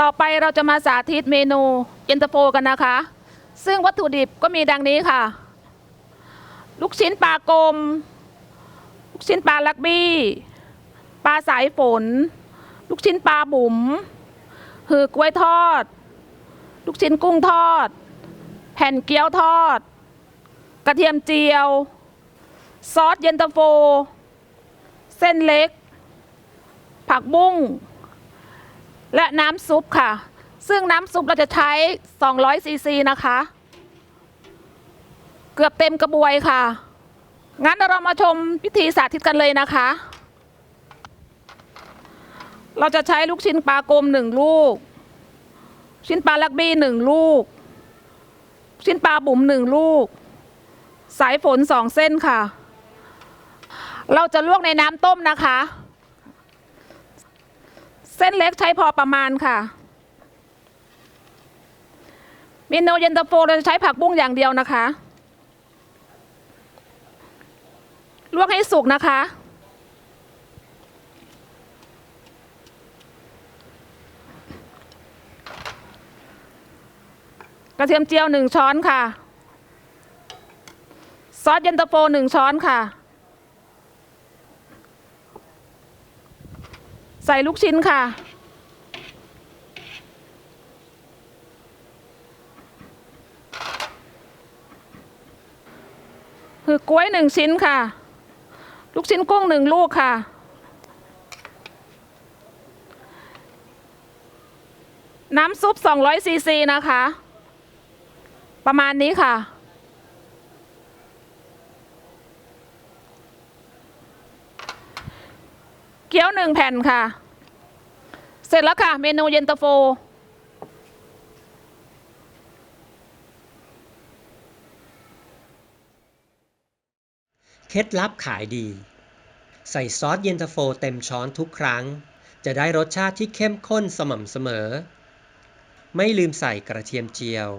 ต่อไปเราจะมาสาธิตเมนูเย็นตาโฟกันนะคะ ซึ่งวัตถุดิบก็มีดังนี้ค่ะ ลูกชิ้นปลากลม ลูกชิ้นปลาลักบี้ ปลาสายฝน ลูกชิ้นปลาบุ๋มหือกล้วยทอด ลูกชิ้นกุ้งทอด แผ่นเกี๊ยวทอด กระเทียมเจียว ซอสเย็นตาโฟ เส้นเล็ก ผักบุ้ง และน้ำซุปค่ะ ซึ่งน้ำซุปเราจะใช้ 200ซีซีนะคะ เกือบเต็มกระบวยค่ะ งั้นเรามาชมพิธีสาธิตกันเลยนะคะ เราจะใช้ลูกชิ้นปลากลมหนึ่งลูก ชิ้นปลาลักบี้หนึ่งลูก ชิ้นปลาบุ๋มหนึ่งลูก สายฝนสองเส้นค่ะ เราจะลวกในน้ำต้มนะคะ ส้นเล็กใช้พอประมาณค่ะ เมนูเย็นตาโฟเราจะใช้ผักบุ้งอย่างเดียวนะคะ ลวกให้สุกนะคะ กระเทียมเจียวหนึ่งช้อนค่ะ ซอสเย็นตาโฟหนึ่งช้อนค่ะ ใส่ลูกชิ้นค่ะ คือกล้วยหนึ่งชิ้นค่ะ ลูกชิ้นกุ้งหนึ่งลูกค่ะ น้ำซุป200ซีซีนะคะ ประมาณนี้ค่ะ เกี๊ยวหนึ่งแผ่นค่ะ เสร็จแล้วค่ะ เมนูเย็นตาโฟ เคล็ดลับขายดี ใส่ซอสเย็นตาโฟเต็มช้อนทุกครั้ง จะได้รสชาติที่เข้มข้นสม่ำเสมอ ไม่ลืมใส่กระเทียมเจียว